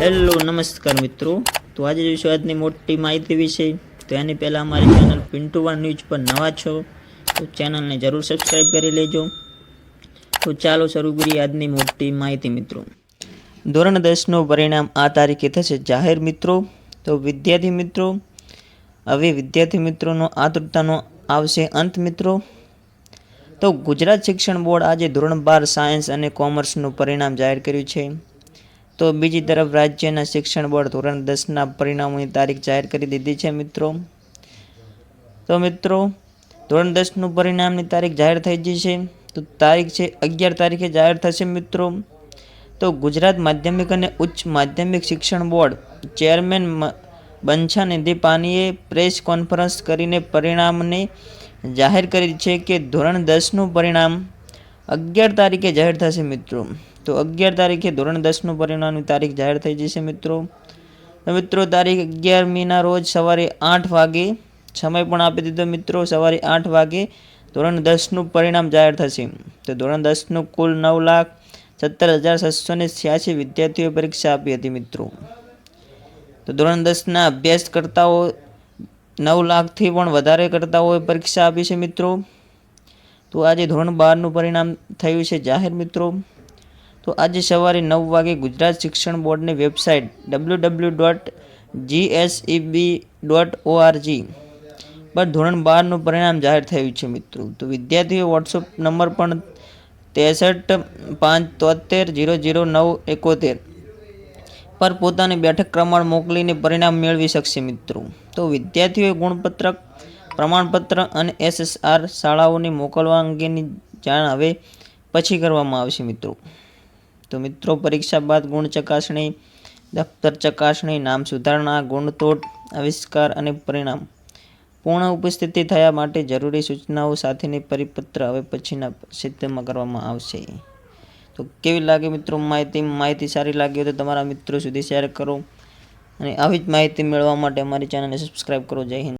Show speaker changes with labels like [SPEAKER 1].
[SPEAKER 1] Hello નમસ્કાર મિત્રો. તો આજે જોઈશું આજની મોટી માહિતી વિશે, તો એની પહેલાં અમારી ચેનલ પિન્ટુ વન ન્યૂઝ પર નવા છો, તો ચેનલને જરૂર સબસ્ક્રાઈબ કરી લેજો. તો ચાલો શરૂ કરીએ આજની મોટી માહિતી મિત્રો. ધોરણ દસનું પરિણામ આ તારીખે થશે. જાહેર મિત્રો, તો વિદ્યાર્થી મિત્રો, હવે વિદ્યાર્થી મિત્રોનો આતુરતાનો આવશે અંત મિત્રો. તો ગુજરાત શિક્ષણ બોર્ડ આજે ધોરણ બાર સાયન્સ અને કોમર્સનું પરિણામ જાહેર કર્યું છે. તો બીજી તરફ રાજ્યના શિક્ષણ બોર્ડ ધોરણ દસના પરિણામોની તારીખ જાહેર કરી દીધી છે, મિત્રો. તો મિત્રો, ધોરણ દસનું પરિણામની તારીખ જાહેર થઈ ગઈ છે. તો તારીખ છે, અગિયાર તારીખે જાહેર થશે, મિત્રો. તો ગુજરાત માધ્યમિક અને ઉચ્ચ માધ્યમિક શિક્ષણ બોર્ડ ચેરમેન બંછા નિધિ પાનીએ પ્રેસ કોન્ફરન્સ કરીને પરિણામને જાહેર કરી છે કે ધોરણ દસનું પરિણામ અગિયાર તારીખે જાહેર થશે મિત્રો. તો અગિયાર તારીખે ધોરણ દસનું પરિણામની તારીખ જાહેર થઈ જશે મિત્રો. મિત્રો, તારીખ અગિયારમીના રોજ સવારે આઠ વાગે, સમય પણ આપી દીધો મિત્રો, સવારે આઠ વાગે ધોરણ દસનું પરિણામ જાહેર થશે. તો ધોરણ દસનું કુલ નવ લાખ સત્તર હજાર છસો ને છ્યાસી વિદ્યાર્થીઓએ પરીક્ષા આપી હતી મિત્રો. તો ધોરણ દસના અભ્યાસકર્તાઓ નવ લાખથી પણ વધારે કરતાઓએ પરીક્ષા આપી છે મિત્રો. તો આજે ધોરણ બારનું પરિણામ થયું છે જાહેર મિત્રો. તો આજે સવારે નવ વાગે ગુજરાત શિક્ષણ બોર્ડની website W W dot GSEB dot ORG પર ધોરણ બારનું પરિણામ જાહેર થયું છે મિત્રો. તો વિદ્યાર્થીઓ વોટ્સઅપ નંબર પણ ત્રેસઠ પાંચ તોતેર જીરો જીરો નવ એકોતેર પર પોતાની બેઠક ક્રમાંક મોકલીને પરિણામ મેળવી શકશે મિત્રો. તો વિદ્યાર્થીઓએ ગુણપત્રક પ્રમાણપત્ર અને એસએસઆર શાળાઓની મોકલવા અંગેની જાણ હવે પછી કરવામાં આવશે મિત્રો. તો મિત્રો, પરીક્ષા બાદ ગુણ ચકાસણી, દફતર ચકાસણી, નામ સુધારણા, ગુણતોડ, આવિષ્કાર અને પરિણામ પૂર્ણ ઉપસ્થિતિ થયા માટે જરૂરી સૂચનાઓ સાથેની પરિપત્ર હવે પછીના સિદ્ધમાં કરવામાં આવશે. તો કેવી લાગે મિત્રો માહિતી? માહિતી સારી લાગી હોય તો તમારા મિત્રો સુધી શેર કરો અને આવી જ માહિતી મેળવવા માટે અમારી ચેનલને સબસ્ક્રાઈબ કરો. જય હિન્દ.